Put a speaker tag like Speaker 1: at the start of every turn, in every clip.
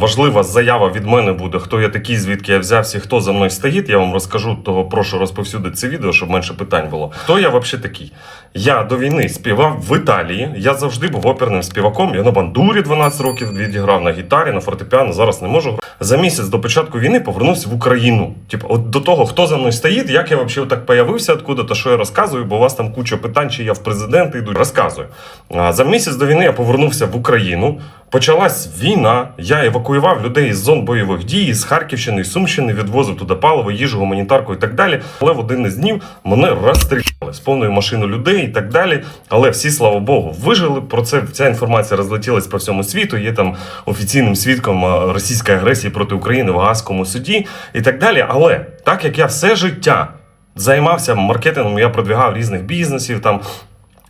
Speaker 1: Важлива заява від мене буде, хто я такий, звідки я взявся, хто за мною стоїть. Я вам розкажу, того прошу розповсюдити це відео, щоб менше питань було. Хто я взагалі такий? Я до війни співав в Італії. Я завжди був оперним співаком. Я на бандурі 12 років відіграв на гітарі, на фортепіано. Зараз не можу. За місяць до початку війни повернувся в Україну. Типу, от до того, хто за мною стоїть, як я взагалі так появився, откуда то що я розказую, бо у вас там куча питань, чи я в президенти йду. Розказую. За місяць до війни я повернувся в Україну. Почалась війна. Я евакуював людей з зон бойових дій з Харківщини, з Сумщини, відвозив туди паливо, їжу, гуманітарку і так далі. Але в один із днів мене розстріляли з повною машиною людей і так далі. Але всі, слава Богу, вижили. Про це ця інформація розлетілась по всьому світу. Є там офіційним свідком російської агресії проти України в Гаазькому суді і так далі. Але так як я все життя займався маркетингом, я продвігав різних бізнесів там.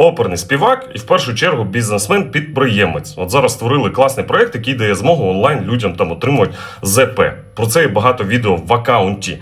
Speaker 1: Оперний співак і в першу чергу бізнесмен-підприємець. От зараз створили класний проект, який дає змогу онлайн людям там отримувати ЗП. Про це є багато відео в акаунті.